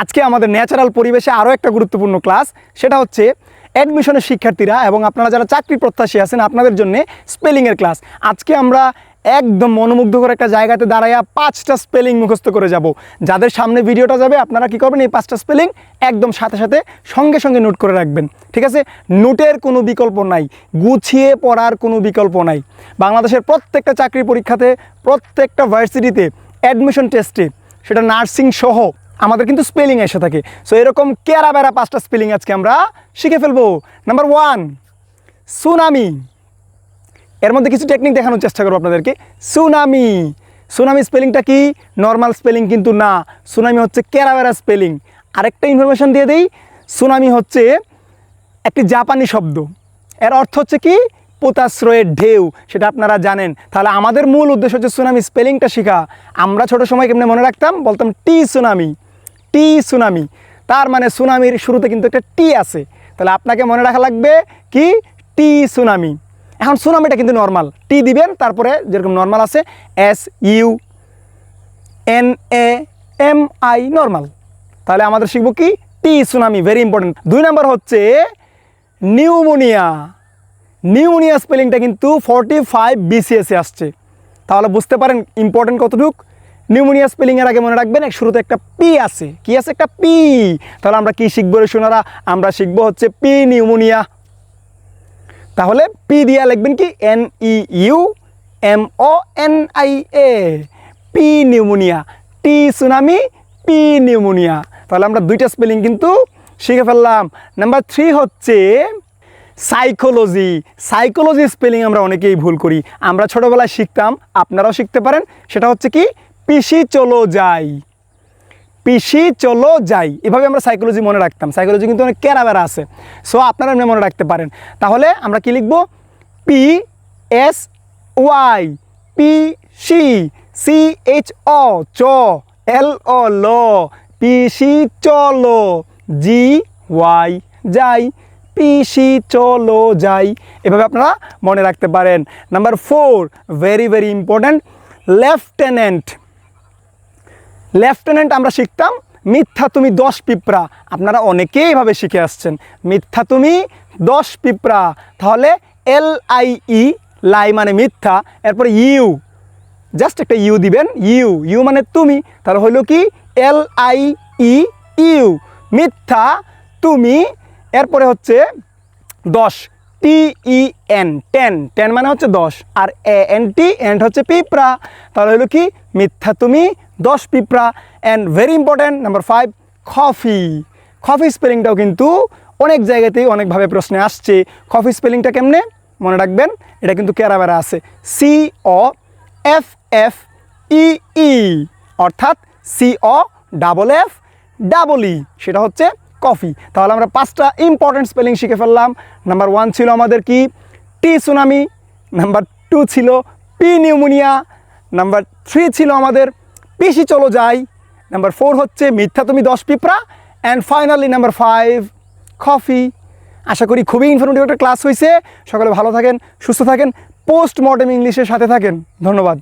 আজকে আমাদের ন্যাচারাল পরিবেশে আরও একটা গুরুত্বপূর্ণ ক্লাস সেটা হচ্ছে অ্যাডমিশনের শিক্ষার্থীরা এবং আপনারা যারা চাকরি প্রত্যাশী আছেন, আপনাদের জন্য স্পেলিংয়ের ক্লাস আজকে আমরা একদম মনোমুগ্ধকর একটা জায়গাতে দাঁড়াইয়া পাঁচটা স্পেলিং মুখস্থ করে যাব। যাদের সামনে ভিডিওটা যাবে, আপনারা কি করবেন, এই পাঁচটা স্পেলিং একদম সাথে সাথে সঙ্গে সঙ্গে নোট করে রাখবেন। ঠিক আছে? নোটের কোনো বিকল্প নাই। গুছিয়ে পড়ার কোনো বিকল্প নাই। বাংলাদেশের প্রত্যেকটা চাকরি পরীক্ষাতে, প্রত্যেকটা ভার্সিটিতে অ্যাডমিশন টেস্টে সেটা নার্সিং সহ আমাদের কিন্তু স্পেলিং এসে থাকে। সো এরকম কেরা বেড়া পাঁচটা স্পেলিং আজকে আমরা শিখে ফেলব। Number one tsunami. এর মধ্যে কিছু টেকনিক দেখানোর চেষ্টা করব আপনাদেরকে। সুনামি। সুনামি স্পেলিংটা কি? নর্মাল স্পেলিং কিন্তু না। সুনামি হচ্ছে কেরাবেরা স্পেলিং আরেকটা ইনফরমেশন দিয়ে দেই। সুনামি হচ্ছে একটি জাপানি শব্দ। এর অর্থ হচ্ছে কি? পোতাশ্রয়ের ঢেউ, সেটা আপনারা জানেন। তাহলে আমাদের মূল উদ্দেশ্য হচ্ছে সুনামি স্পেলিংটা শেখা। আমরা ছোট সময় কেমনে মনে রাখতাম? বলতাম টি সুনামি। টি সুনামি। তার মানে সুনামির শুরুতে কিন্তু একটা টি আছে। তাহলে আপনাকে মনে রাখা লাগবে কি? T tsunami. এখন সুনামিটা কিন্তু নর্মাল টি দিবেন, তারপরে যেরকম নর্মাল আছে S U N A M I normal তাহলে আমাদের শিখব কি? টি সুনামি ভেরি ইম্পর্টেন্ট দুই নম্বর হচ্ছে নিউমোনিয়া। নিউমোনিয়া স্পেলিংটা কিন্তু ফর্টি ফাইভ বিসিএসে আসছে। তাহলে বুঝতে পারেন ইম্পর্টেন্ট কতটুক? নিউমোনিয়া স্পেলিংয়ের আগে মনে রাখবেন শুরুতে একটা পি আছে। কি আছে? একটা পি তাহলে আমরা কি শিখব রে শোনারা আমরা শিখব হচ্ছে পি নিউমোনিয়া তাহলে পি দিয়া লিখবেন কি? N E U M O N I A P pneumonia T tsunami P pneumonia তাহলে আমরা দুইটা স্পেলিং কিন্তু শিখে ফেললাম। নাম্বার থ্রি হচ্ছে সাইকোলজি সাইকোলজি স্পেলিং আমরা অনেকেই ভুল করি। আমরা ছোটোবেলায় শিখতাম, আপনারাও শিখতে পারেন। সেটা হচ্ছে কি? পিসি চলো যাই। পিসি চলো যাই। এভাবে আমরা সাইকোলজি মনে রাখতাম। সাইকোলজি কিন্তু অনেক কেরাবেরা আছে। সো আপনারা এমনি মনে রাখতে পারেন। তাহলে আমরা কি লিখব? P S Y P C C H অ চ এল ও ল পিসি চলো জি ওয়াই যাই। পিসি চলো যাই। এভাবে আপনারা মনে রাখতে পারেন। Number four very very important lieutenant lieutenant আমরা শিখতাম, মিথ্যা তুমি দশ পিঁপড়া। আপনারা অনেকেই এভাবে শিখে আসছেন। মিথ্যা তুমি দশ পিঁপড়া। তাহলে এল আই ই লাই মানে মিথ্যা, এরপরে ইউ। জাস্ট একটা ইউ দিবেন, ইউ। ইউ মানে তুমি। তাহলে হইল কি? L I E U. মিথ্যা তুমি, এরপরে হচ্ছে দশ। ই এন টেন টেন মানে হচ্ছে দশ। আর এ এন টি এন্ড হচ্ছে পিঁপড়া। তাহলে হলো কি? মিথ্যা তুমি, দশ পিঁপড়া। And very important number five coffee coffee স্পেলিংটাও কিন্তু অনেক জায়গাতেই অনেকভাবে প্রশ্নে আসছে। কফি স্পেলিংটা কেমনে? মনে রাখবেন, এটা কিন্তু কেরাবেরা আছে। C O F F E E অর্থাৎ C O double F double E সেটা হচ্ছে কফি। তাহলে আমরা পাঁচটা ইম্পর্টেন্ট স্পেলিং শিখে ফেললাম। নাম্বার ওয়ান ছিল আমাদের কি? টি সুনামি নাম্বার টু ছিল পি নিউমোনিয়া নাম্বার থ্রি ছিল আমাদের পিসি চলো যাই নাম্বার ফোর হচ্ছে মিথ্যা তুমি দশ পিঁপড়া and finally number five coffee আশা করি খুবই ইনফরমেটিভ একটা ক্লাস হয়েছে সকলে ভালো থাকেন, সুস্থ থাকেন পোস্ট মর্টেম ইংলিশের সাথে থাকেন। ধন্যবাদ।